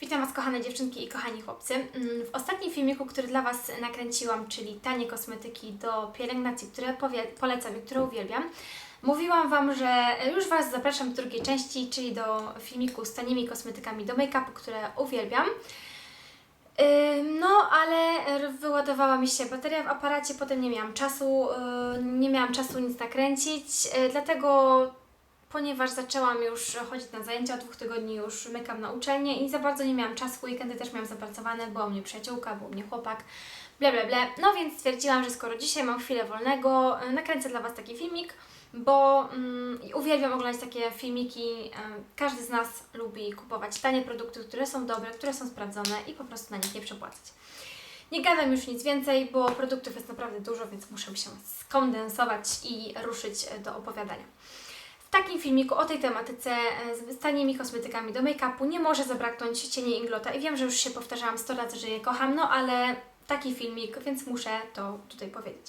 Witam Was kochane dziewczynki i kochani chłopcy. Mm, W ostatnim filmiku, który dla Was nakręciłam, czyli tanie kosmetyki do pielęgnacji, które polecam i które uwielbiam, mówiłam Wam, że już Was zapraszam do drugiej części, czyli do filmiku z tanimi kosmetykami do make-upu, które uwielbiam. No, ale wyładowała mi się bateria w aparacie, potem nie miałam czasu, yy, nie miałam czasu nic nakręcić, yy, dlatego ponieważ zaczęłam już chodzić na zajęcia, od dwóch tygodni już mykam na uczelnię i za bardzo nie miałam czasu, weekendy też miałam zapracowane, była u mnie przyjaciółka, był u mnie chłopak, ble ble ble. No więc stwierdziłam, że skoro dzisiaj mam chwilę wolnego, yy, nakręcę dla Was taki filmik, bo mm, uwielbiam oglądać takie filmiki. yy, Każdy z nas lubi kupować tanie produkty, które są dobre, które są sprawdzone i po prostu na nich nie przepłacać. Nie gadam już nic więcej, bo produktów jest naprawdę dużo, więc muszę się skondensować i ruszyć e, do opowiadania. Takim filmiku o tej tematyce e, z tanimi kosmetykami do make-upu nie może zabraknąć cienie Inglota. I wiem, że już się powtarzałam 100 razy, że je kocham, no ale taki filmik, więc muszę to tutaj powiedzieć.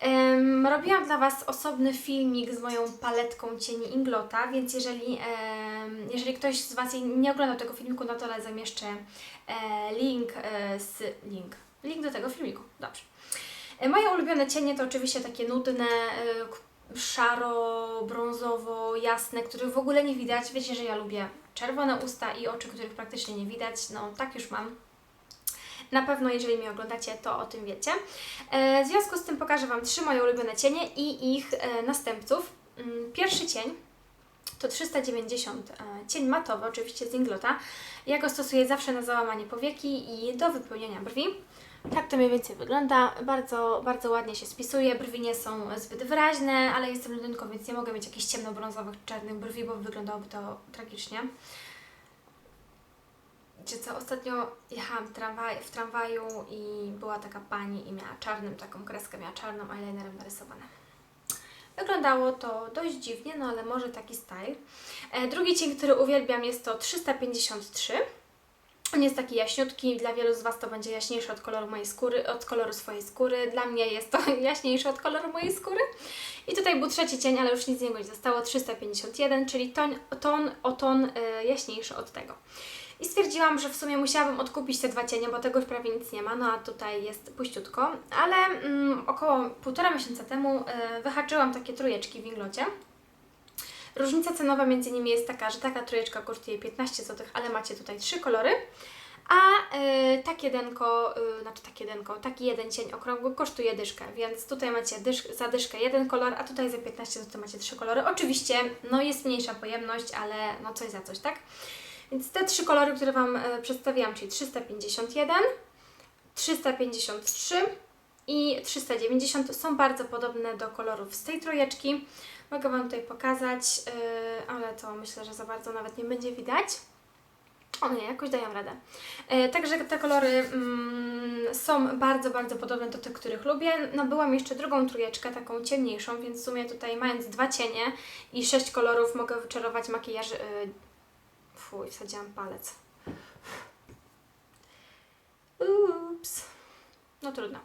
Em, robiłam dla Was osobny filmik z moją paletką cieni Inglota, więc jeżeli, em, jeżeli ktoś z Was nie oglądał tego filmiku, no to zamieszczę e, link e, z link. Link do tego filmiku. Dobrze. Moje ulubione cienie to oczywiście takie nudne, e, k- szaro, brązowo, jasne, których w ogóle nie widać. Wiecie, że ja lubię czerwone usta i oczy, których praktycznie nie widać. No, tak już mam. Na pewno, jeżeli mnie oglądacie, to o tym wiecie. E, W związku z tym pokażę Wam trzy moje ulubione cienie i ich e, następców. Mm, Pierwszy cień to 390 e, cień matowy, oczywiście z Inglota. Ja go stosuję zawsze na załamanie powieki i do wypełniania brwi. Tak to mniej więcej wygląda. Bardzo, bardzo ładnie się spisuje. Brwi nie są zbyt wyraźne, ale jestem blondynką, więc nie mogę mieć jakichś ciemnobrązowych, czarnych brwi, bo wyglądałoby to tragicznie. Wiecie co, ostatnio jechałam tramwaj, w tramwaju i była taka pani i miała czarnym taką kreskę, miała czarną eyelinerem narysowane. Wyglądało to dość dziwnie, no ale może taki style. E, drugi cień, który uwielbiam jest to 353. On jest taki jaśniutki, dla wielu z Was to będzie jaśniejszy od koloru mojej skóry, od koloru swojej skóry. Dla mnie jest to jaśniejszy od koloru mojej skóry. I tutaj był trzeci cień, ale już nic z niego nie zostało, 351, czyli ton, ton o ton y, jaśniejszy od tego. I stwierdziłam, że w sumie musiałabym odkupić te dwa cienie, bo tego już prawie nic nie ma, no a tutaj jest puściutko. Ale mm, około półtora miesiąca temu y, wyhaczyłam takie trójeczki w Inglocie. Różnica cenowa między nimi jest taka, że taka trójeczka kosztuje 15 zł, ale macie tutaj trzy kolory. A y, takie denko, y, znaczy takie denko, taki jeden cień okrągły kosztuje dyszkę, więc tutaj macie dysz, za dyszkę jeden kolor, a tutaj za 15 zł macie trzy kolory. Oczywiście, no jest mniejsza pojemność, ale no coś za coś, tak? Więc te trzy kolory, które Wam y, przedstawiłam, czyli 351, 353 i 390 są bardzo podobne do kolorów z tej trojeczki. Mogę Wam tutaj pokazać, yy, ale to myślę, że za bardzo nawet nie będzie widać. O nie, jakoś daję radę. Yy, także te kolory mm, są bardzo, bardzo podobne do tych, których lubię. Nabyłam jeszcze drugą trójeczkę, taką ciemniejszą, więc w sumie tutaj mając dwa cienie i sześć kolorów mogę wyczarować makijaż... Yy, fuj, wsadziłam palec. Ups. No trudno.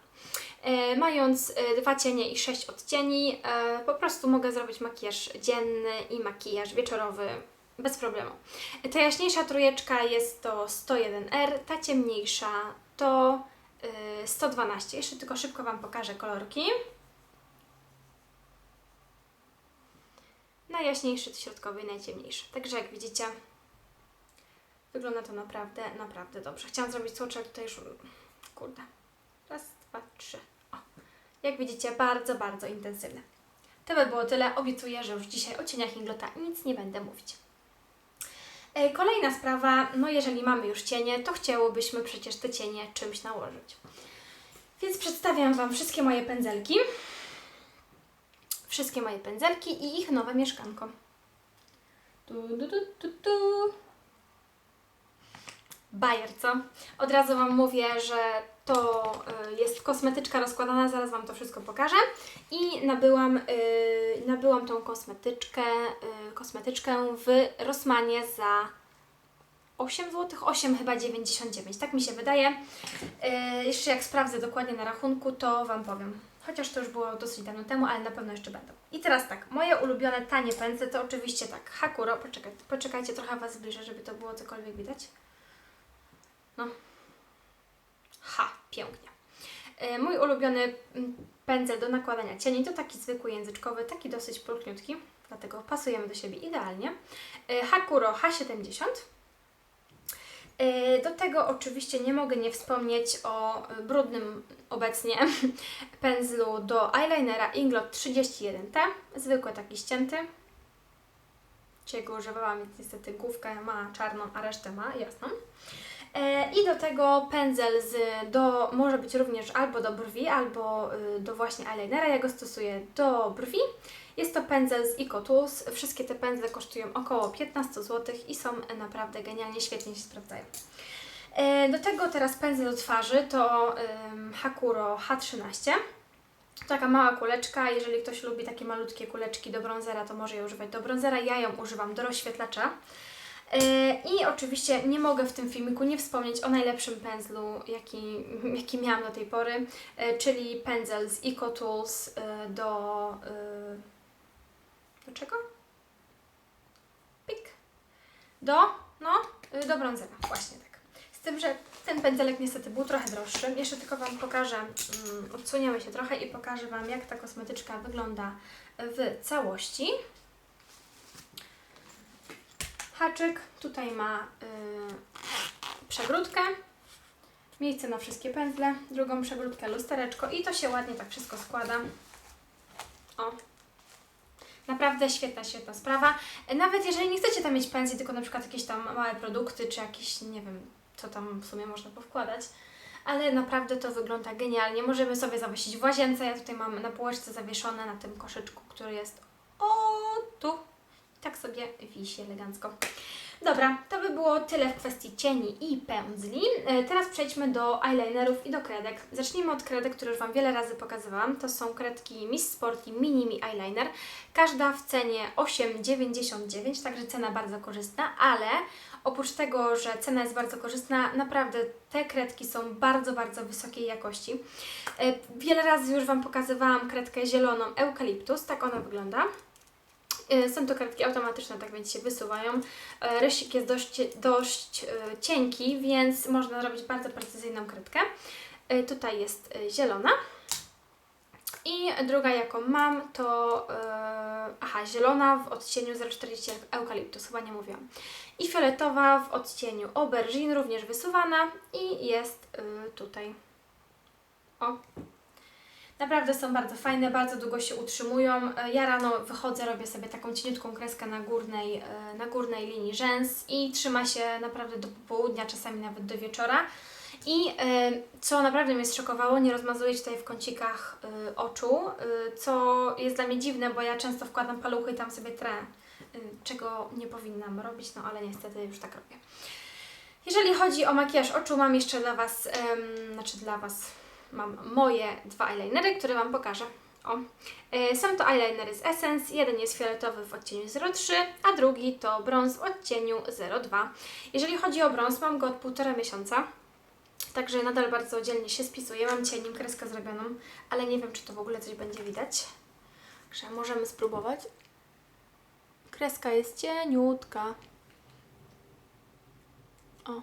E, mając e, dwa cienie i sześć odcieni, e, po prostu mogę zrobić makijaż dzienny i makijaż wieczorowy bez problemu. Ta jaśniejsza trójeczka jest to 101R, ta ciemniejsza to e, 112. Jeszcze tylko szybko Wam pokażę kolorki. Najjaśniejszy, środkowy i najciemniejszy. Także jak widzicie, wygląda to naprawdę, naprawdę dobrze. Chciałam zrobić tłoczek tutaj już... Kurde. Raz, dwa, trzy. Jak widzicie, bardzo, bardzo intensywne. To by było tyle. Obiecuję, że już dzisiaj o cieniach Inglota nic nie będę mówić. E, Kolejna sprawa, no jeżeli mamy już cienie, to chciałobyśmy przecież te cienie czymś nałożyć. Więc przedstawiam Wam wszystkie moje pędzelki. Wszystkie moje pędzelki i ich nowe mieszkanko. Tu, tu, tu, tu, tu. Bajer, co? Od razu Wam mówię, że to y, jest kosmetyczka rozkładana, zaraz Wam to wszystko pokażę. I nabyłam, y, nabyłam tą kosmetyczkę, y, kosmetyczkę w Rossmanie za 8 zł, 8 chyba 99, tak mi się wydaje. Y, jeszcze jak sprawdzę dokładnie na rachunku, to Wam powiem. Chociaż to już było dosyć dawno temu, ale na pewno jeszcze będą. I teraz tak, moje ulubione tanie pędzle to oczywiście tak, Hakuro, poczekaj, poczekajcie, trochę Was zbliżę, żeby to było cokolwiek widać. No. Ha, pięknie. E, Mój ulubiony mm, pędzel do nakładania cieni to taki zwykły języczkowy, taki dosyć pulchniutki, dlatego pasujemy do siebie idealnie. E, Hakuro H70. E, Do tego oczywiście nie mogę nie wspomnieć o brudnym obecnie pędzlu do eyelinera Inglot 31T, zwykły taki ścięty. Dzisiaj go używałam, więc niestety główkę ma czarną, a resztę ma jasną. E, I do tego pędzel z, do, może być również albo do brwi, albo y, do właśnie eyelinera. Ja go stosuję do brwi. Jest to pędzel z Ecotools. Wszystkie te pędzle kosztują około 15 zł i są naprawdę genialnie, świetnie się sprawdzają. E, Do tego teraz pędzel do twarzy to Hakuro H13. Taka mała kuleczka, jeżeli ktoś lubi takie malutkie kuleczki do bronzera, to może je używać do bronzera. Ja ją używam do rozświetlacza. E, I oczywiście nie mogę w tym filmiku nie wspomnieć o najlepszym pędzlu, jaki, jaki miałam do tej pory, e, czyli pędzel z Ecotools e, do... Do czego? Pik. Do, no, do bronzera, właśnie tak. Z tym, że ten pędzelek niestety był trochę droższy. Jeszcze tylko Wam pokażę, mm, odsuniemy się trochę i pokażę Wam, jak ta kosmetyczka wygląda w całości. Haczyk, tutaj ma y, przegródkę, miejsce na wszystkie pędzle, drugą przegródkę, lustereczko i to się ładnie tak wszystko składa. O. Naprawdę świetna, świetna sprawa. Nawet jeżeli nie chcecie tam mieć pędzli, tylko na przykład jakieś tam małe produkty, czy jakieś, nie wiem, co tam w sumie można powkładać, ale naprawdę to wygląda genialnie. Możemy sobie zawiesić w łazience. Ja tutaj mam na półeczce zawieszone na tym koszyczku, który jest o tu. Tak sobie wisi elegancko. Dobra, to by było tyle w kwestii cieni i pędzli. E, Teraz przejdźmy do eyelinerów i do kredek. Zacznijmy od kredek, które już Wam wiele razy pokazywałam. To są kredki Miss Sporty Mini Mi Eyeliner. Każda w cenie 8,99, także cena bardzo korzystna, ale oprócz tego, że cena jest bardzo korzystna, naprawdę te kredki są bardzo, bardzo wysokiej jakości. E, Wiele razy już Wam pokazywałam kredkę zieloną Eukaliptus, tak ona wygląda. E, Są to kredki automatyczne, tak więc się wysuwają. E, Rysik jest dość, dość e, cienki, więc można zrobić bardzo precyzyjną kredkę. Tutaj jest zielona. I druga, jaką mam, to e, aha, zielona w odcieniu 040 eukaliptus, chyba nie mówiłam. I fioletowa w odcieniu aubergine, również wysuwana i jest e, tutaj. O, Naprawdę są bardzo fajne, bardzo długo się utrzymują. E, Ja rano wychodzę, robię sobie taką cieniutką kreskę na górnej, e, na górnej linii rzęs i trzyma się naprawdę do popołudnia, czasami nawet do wieczora. I e, co naprawdę mnie zszokowało, nie rozmazuje się tutaj w kącikach oczu, co jest dla mnie dziwne, bo ja często wkładam paluchy i tam sobie trę, czego nie powinnam robić, no ale niestety już tak robię. Jeżeli chodzi o makijaż oczu, mam jeszcze dla Was, znaczy dla Was, mam moje dwa eyelinery, które Wam pokażę. O. E, Są to eyelinery z Essence. Jeden jest fioletowy w odcieniu 03, a drugi to brąz w odcieniu 02. Jeżeli chodzi o brąz, mam go od półtora miesiąca. Także nadal bardzo dzielnie się spisuje. Mam dzisiaj nim kreskę zrobioną, ale nie wiem, czy to w ogóle coś będzie widać. Także możemy spróbować. Kreska jest cieniutka. O.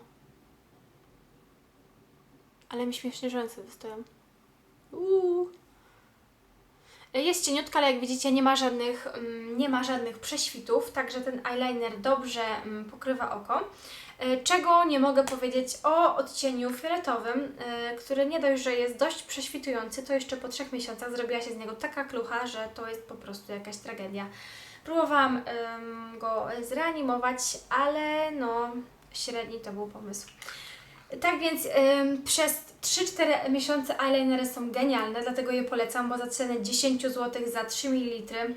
Ale mi śmiesznie rzęsy wystoją. Uuu. Jest cieniutka, ale jak widzicie nie ma żadnych, mm, nie ma żadnych prześwitów, także ten eyeliner dobrze mm, pokrywa oko. E, Czego nie mogę powiedzieć o odcieniu fioletowym, e, który nie dość, że jest dość prześwitujący, to jeszcze po trzech miesiącach zrobiła się z niego taka klucha, że to jest po prostu jakaś tragedia. Próbowałam go zreanimować, ale no średni to był pomysł. Tak więc ym, przez 3-4 miesiące eyelinery są genialne, dlatego je polecam, bo za cenę 10 zł za 3 ml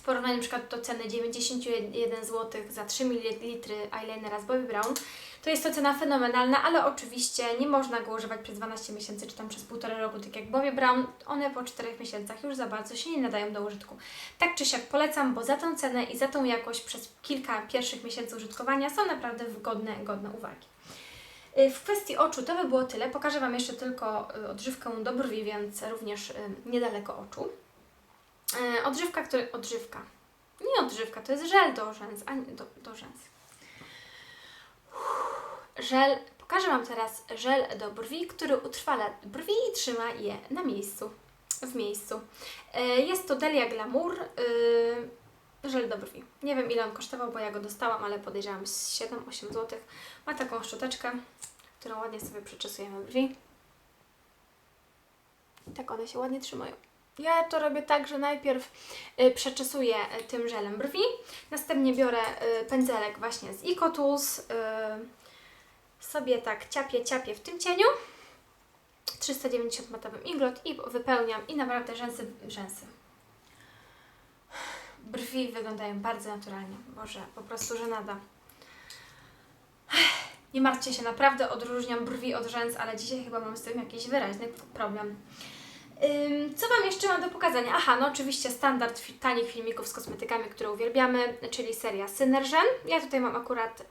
w porównaniu na przykład do ceny 91 zł za 3 ml eyelinera z Bobbi Brown, to jest to cena fenomenalna, ale oczywiście nie można go używać przez 12 miesięcy czy tam przez półtora roku, tak jak Bobbi Brown. One po 4 miesiącach już za bardzo się nie nadają do użytku. Tak czy siak polecam, bo za tą cenę i za tą jakość przez kilka pierwszych miesięcy użytkowania są naprawdę godne, godne uwagi. Y, W kwestii oczu to by było tyle. Pokażę Wam jeszcze tylko y, odżywkę do brwi, więc również y, niedaleko oczu. Odżywka, który... Odżywka. Nie odżywka, to jest żel do rzęs, a nie do, do rzęs. Żel Pokażę Wam teraz żel do brwi, który utrwala brwi i trzyma je na miejscu, w miejscu. Jest to Delia Glamour, żel do brwi. Nie wiem ile on kosztował, bo ja go dostałam, ale podejrzewam z 7-8 zł. Ma taką szczoteczkę, którą ładnie sobie przeczesujemy brwi. Tak one się ładnie trzymają. Ja to robię tak, że najpierw y, przeczesuję y, tym żelem brwi, następnie biorę y, pędzelek właśnie z EcoTools, y, sobie tak ciapię, ciapię w tym cieniu, 390 matowym iglot i wypełniam i naprawdę rzęsy, rzęsy. Brwi wyglądają bardzo naturalnie. Boże, po prostu żenada. Nie martwcie się, naprawdę odróżniam brwi od rzęs, ale dzisiaj chyba mam z tym jakiś wyraźny problem. Co Wam jeszcze mam do pokazania? Aha, no oczywiście standard tanich filmików z kosmetykami, które uwielbiamy, czyli seria Synergen. Ja tutaj mam akurat y,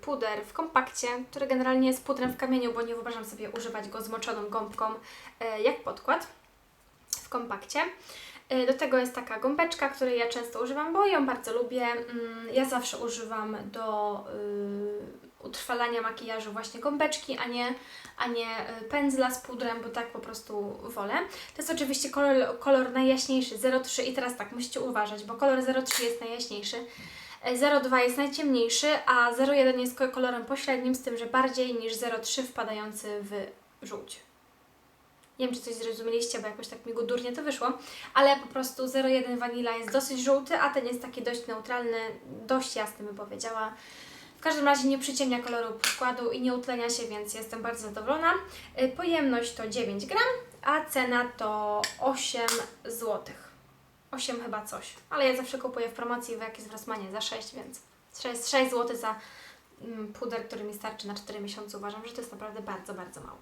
puder w kompakcie, który generalnie jest pudrem w kamieniu, bo nie wyobrażam sobie używać go zmoczoną gąbką y, jak podkład w kompakcie. Y, Do tego jest taka gąbeczka, której ja często używam, bo ją bardzo lubię. Mm, Ja zawsze używam do y, utrwalania makijażu właśnie gąbeczki, a nie, a nie y, pędzla z pudrem, bo tak po prostu wolę. To jest oczywiście kolor, kolor najjaśniejszy 03 i teraz tak, musicie uważać, bo kolor 03 jest najjaśniejszy. e, 02 jest najciemniejszy, a 01 jest ko- kolorem pośrednim, z tym, że bardziej niż 03 wpadający w żółć. Nie wiem, czy coś zrozumieliście, bo jakoś tak mi durnie to wyszło, ale po prostu 01 Vanilla jest dosyć żółty, a ten jest taki dość neutralny, dość jasny bym powiedziała. W każdym razie nie przyciemnia koloru podkładu i nie utlenia się, więc jestem bardzo zadowolona. Y, Pojemność to 9 gram, a cena to 8 zł. 8 chyba coś, ale ja zawsze kupuję w promocji, w jak jest w Rossmanie za 6, więc 6, 6 zł za puder, który mi starczy na 4 miesiące. Uważam, że to jest naprawdę bardzo, bardzo mało.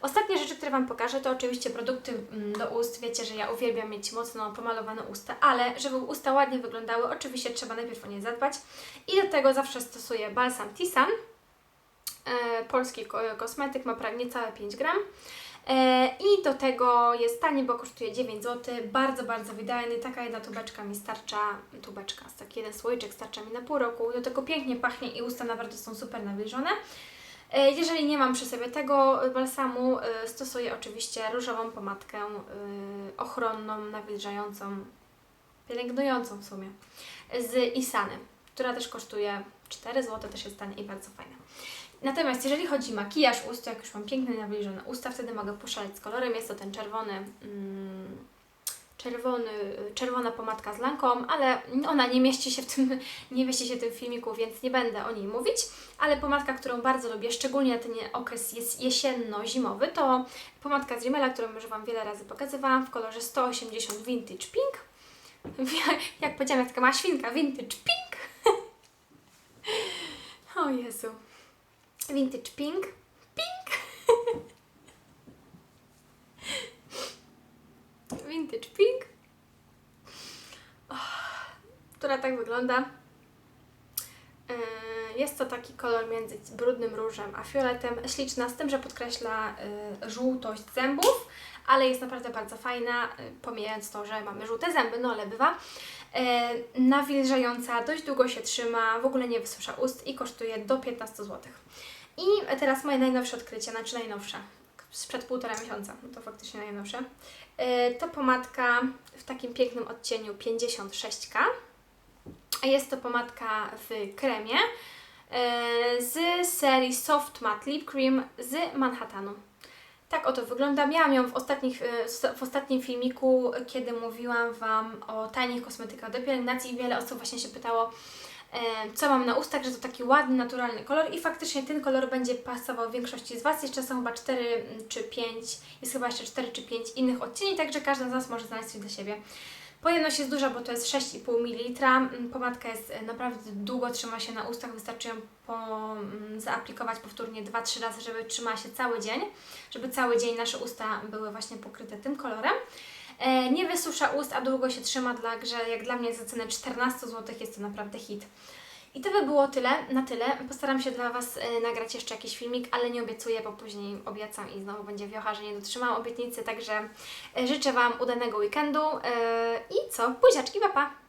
Ostatnie rzeczy, które Wam pokażę, to oczywiście produkty mm, do ust. Wiecie, że ja uwielbiam mieć mocno pomalowane usta, ale żeby usta ładnie wyglądały, oczywiście trzeba najpierw o nie zadbać. I do tego zawsze stosuję balsam Tisan. E, polski ko- kosmetyk ma prawie niecałe 5 gram. E, I do tego jest tani, bo kosztuje 9 zł. Bardzo, bardzo wydajny. Taka jedna tubeczka mi starcza, tubeczka, taki jeden słoiczek starcza mi na pół roku. Do tego pięknie pachnie i usta naprawdę są super nawilżone. E, Jeżeli nie mam przy sobie tego balsamu, e, stosuję oczywiście różową pomadkę ochronną, nawilżającą, pielęgnującą w sumie, z Isany, która też kosztuje 4 zł, też jest tania i bardzo fajna. Natomiast jeżeli chodzi o makijaż ust, jak już mam piękne, nawilżone usta, wtedy mogę poszaleć z kolorem. Jest to ten czerwony, mm, czerwony, czerwona pomadka z Lancome, ale ona nie mieści się w tym, nie mieści się w tym filmiku, więc nie będę o niej mówić. Ale pomadka, którą bardzo lubię, szczególnie na ten okres jest jesienno-zimowy, to pomadka z Rimmela, którą już Wam wiele razy pokazywałam w kolorze 180 Vintage Pink. Jak powiedziałam, jak taka mała świnka, Vintage Pink. o Jezu. Vintage Pink. Pink. Vintage Pink. Och, która tak wygląda. Yy, Jest to taki kolor między brudnym różem a fioletem. Śliczna, z tym, że podkreśla yy, żółtość zębów, ale jest naprawdę bardzo fajna, yy, pomijając to, że mamy żółte zęby, no ale bywa. Nawilżająca, dość długo się trzyma, w ogóle nie wysusza ust i kosztuje do 15 zł. I teraz moje najnowsze odkrycie, znaczy najnowsze, sprzed półtora miesiąca, no to faktycznie najnowsze. Yy, To pomadka w takim pięknym odcieniu 56K. Jest to pomadka w kremie yy, z serii Soft Matte Lip Cream z Manhattanu. Tak oto wygląda. Miałam ją w, ostatnich, yy, w ostatnim filmiku, kiedy mówiłam Wam o tanich kosmetykach do pielęgnacji. Wiele osób właśnie się pytało, e, co mam na ustach, że to taki ładny, naturalny kolor i faktycznie ten kolor będzie pasował większości z Was. Jeszcze są chyba 4 czy 5, jest chyba jeszcze 4 czy 5 innych odcieni, także każda z Was może znaleźć coś dla siebie. Pojemność jest duża, bo to jest 6,5 ml. Mm, Pomadka jest e, naprawdę długo, trzyma się na ustach, wystarczy ją po, mm, zaaplikować powtórnie 2-3 razy, żeby trzymała się cały dzień, żeby cały dzień nasze usta były właśnie pokryte tym kolorem. E, nie wysusza ust, a długo się trzyma, także jak dla mnie za cenę 14 zł jest to naprawdę hit. I to by było tyle, na tyle. Postaram się dla Was e, nagrać jeszcze jakiś filmik, ale nie obiecuję, bo później obiecam i znowu będzie wiocha, że nie dotrzymałam obietnicy, także e, życzę Wam udanego weekendu i co? Buziaczki, papa! Pa.